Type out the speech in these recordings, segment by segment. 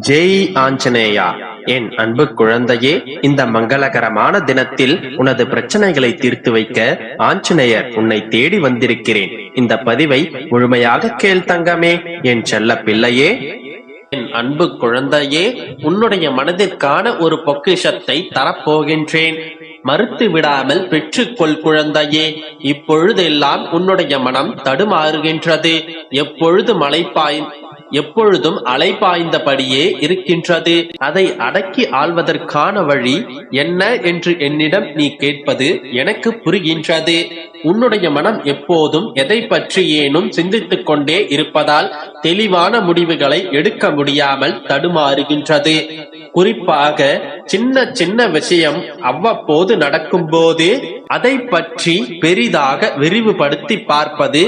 ஜெய் ஆஞ்சநேயா என் அன்பு குழந்தையே இந்த மங்களகரமான தினத்தில் உனது பிரச்சனைகளை தீர்த்து வைக்க ஆஞ்சநேயர் உன்னை தேடி வந்திருக்கிறேன். இந்த பதிவை முழுமையாக கேள் தங்கமே என் செல்ல பிள்ளையே. என் அன்பு குழந்தையே உன்னுடைய மனதிற்கான ஒரு பொக்கிஷத்தை தரப்போகின்றேன். மறுத்து விடாமல் பெற்றுக்கொள் குழந்தையே இப்பொழுதெல்லாம் உன்னுடைய மனம் தடுமாறுகின்றது. எப்பொழுது மழை எப்பொழுதும் அலைபாய்ந்தபடியே இருக்கின்றது. அதை அடக்கி ஆள்வதற்கான வழி என்ன என்று என்னிடம் நீ கேட்பது எனக்கு புரிகின்றது. உன்னுடைய மனம் எப்போதும் எதை பற்றி ஏனும் சிந்தித்துக் கொண்டே இருப்பதால் தெளிவான முடிவுகளை எடுக்க முடியாமல் தடுமாறுகின்றது. குறிப்பாக சின்ன சின்ன விஷயம் அவ்வப்போது நடக்கும்போது அதை பற்றி பெரிதாக விரிவுபடுத்தி பார்ப்பது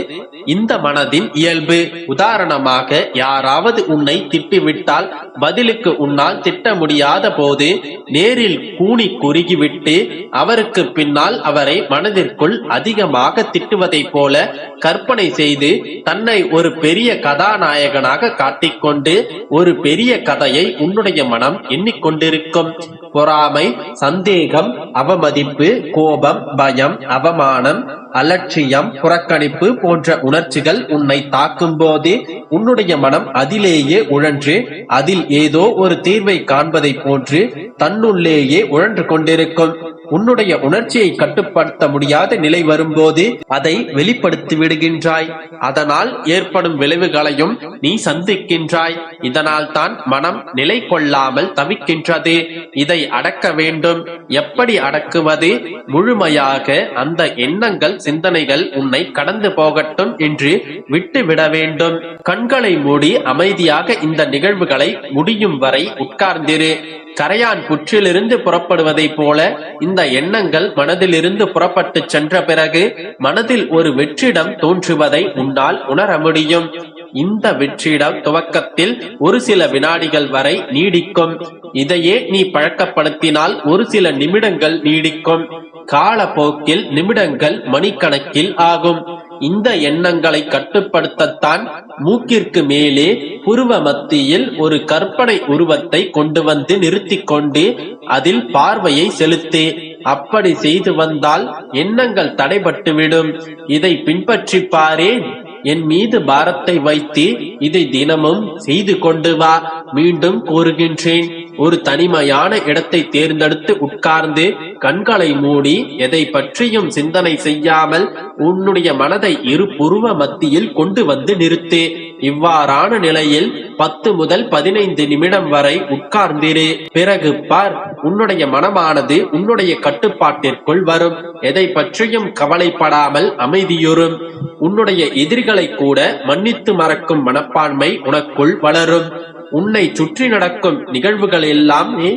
இந்த மனதின் இயல்பு. உதாரணமாக யாராவது உன்னை திட்டிவிட்டால் பதிலுக்கு உன்னால் திட்ட முடியாத போது நேரில் கூனி குறுகிவிட்டு அவருக்கு பின்னால் அவரை மனதிற்குள் அதிகமாக திட்டுவதைப் போல கற்பனை செய்து தன்னை ஒரு பெரிய கதாநாயகனாக காட்டிக்கொண்டு ஒரு பெரிய கதையை உன்னுடைய மனம் எண்ணிக்கொண்டிருக்கும். பொறாமை சந்தேகம் அவமதிப்பு கோபம் பயம் அவமானம் அலட்சியம் புறக்கணிப்பு போன்ற உணர்ச்சிகள் உன்னை தாக்கும் போதே உன்னுடைய மனம் அதிலேயே உழன்று அதில் ஏதோ ஒரு தீர்வை காண்பதை போன்று தன்னுள்ளேயே உழன்று கொண்டிருக்கும். உன்னுடைய உணர்ச்சியை கட்டுப்படுத்த முடியாத நிலை வரும்போது அதை வெளிப்படுத்தி விடுகின்றாய். அதனால் ஏற்படும் விளைவுகளையும் நீ சந்திக்கின்றாய். இதனால் தான் மனம் நிலை கொள்ளாமல் தவிக்கின்றது. இதை அடக்க வேண்டும். எப்படி அடக்குவது? முழுமையாக அந்த எண்ணங்கள் சிந்தனைகள் உன்னை கடந்து போகட்டும் என்று விட்டு விட வேண்டும். கண்களை மூடி அமைதியாக இந்த நிகழ்வுகளை முடியும் வரை உட்கார்ந்திரு. கரையான் புற்றிலிருந்து புறப்படுவதைப் போல இந்த எண்ணங்கள் மனதிலிருந்து புறப்பட்டு சென்ற பிறகு மனதில் ஒரு வெற்றிடம் தோன்றுவதை உன்னால் உணர முடியும். இந்த வெற்றிடம் துவக்கத்தில் ஒரு சில வினாடிகள் வரை நீடிக்கும். இதையே நீ பழக்கப்படுத்தினால் ஒரு சில நிமிடங்கள் நீடிக்கும். காலப்போக்கில் நிமிடங்கள் மணிக்கணக்கில் ஆகும். இந்த எண்ணங்களை கட்டுப்படுத்தத்தான் மூக்கிற்கு மேலே புருவ மத்தியில் ஒரு கற்பனை உருவத்தை கொண்டு வந்து நிறுத்தி கொண்டு அதில் பார்வையை செலுத்து. அப்படி செய்து வந்தால் எண்ணங்கள் தடைபட்டுவிடும். இதை பின்பற்றி பாரேன். என் மீது பாரத்தை வைத்து இதை தினமும் செய்து கொண்டு வா. மீண்டும் கூறுகின்றேன். ஒரு தனிமையான இடத்தை தேர்ந்தெடுத்து உட்கார்ந்து கண்களை மூடி எதை பற்றியும் சிந்தனை செய்யாமல் உன்னுடைய மனதை இரு புருவ மத்தியில் கொண்டு வந்து நிறுத்து. இவ்வாறான நிலையில் பத்து முதல் பதினைந்து நிமிடம் வரை உட்கார்ந்திரு. பிறகு பார் உன்னுடைய மனமானது உன்னுடைய கட்டுப்பாட்டிற்குள் வரும். எதை பற்றியும் கவலைப்படாமல் அமைதியுறும் உன்னுடைய எதிரிகளை கூட மன்னித்து மறக்கும் மனப்பான்மை உனக்குள் வளரும். உன்னை சுற்றி நடக்கும் நிகழ்வுகள் எல்லாமே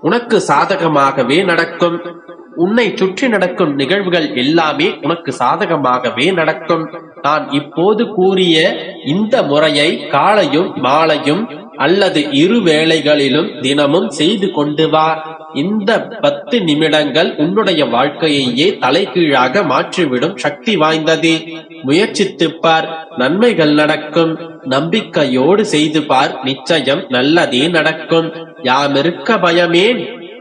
உனக்கு சாதகமாகவே நடக்கும். உன்னை சுற்றி நடக்கும் நிகழ்வுகள் எல்லாமே உனக்கு சாதகமாகவே நடக்கும். நான் இப்போது கூறிய இந்த முறையை காலையும் மாலையும் அல்லது இரு வேளைகளிலும் தினமும் செய்து கொண்டு வா. இந்த பத்து நிமிடங்கள் உன்னுடைய வாழ்க்கையையே தலைகீழாக மாற்றிவிடும் சக்தி வாய்ந்தது. முயற்சித்து பார் நன்மைகள் நடக்கும். நம்பிக்கையோடு செய்து பார் நிச்சயம் நல்லதே நடக்கும். யாமிருக்க பயமேன்.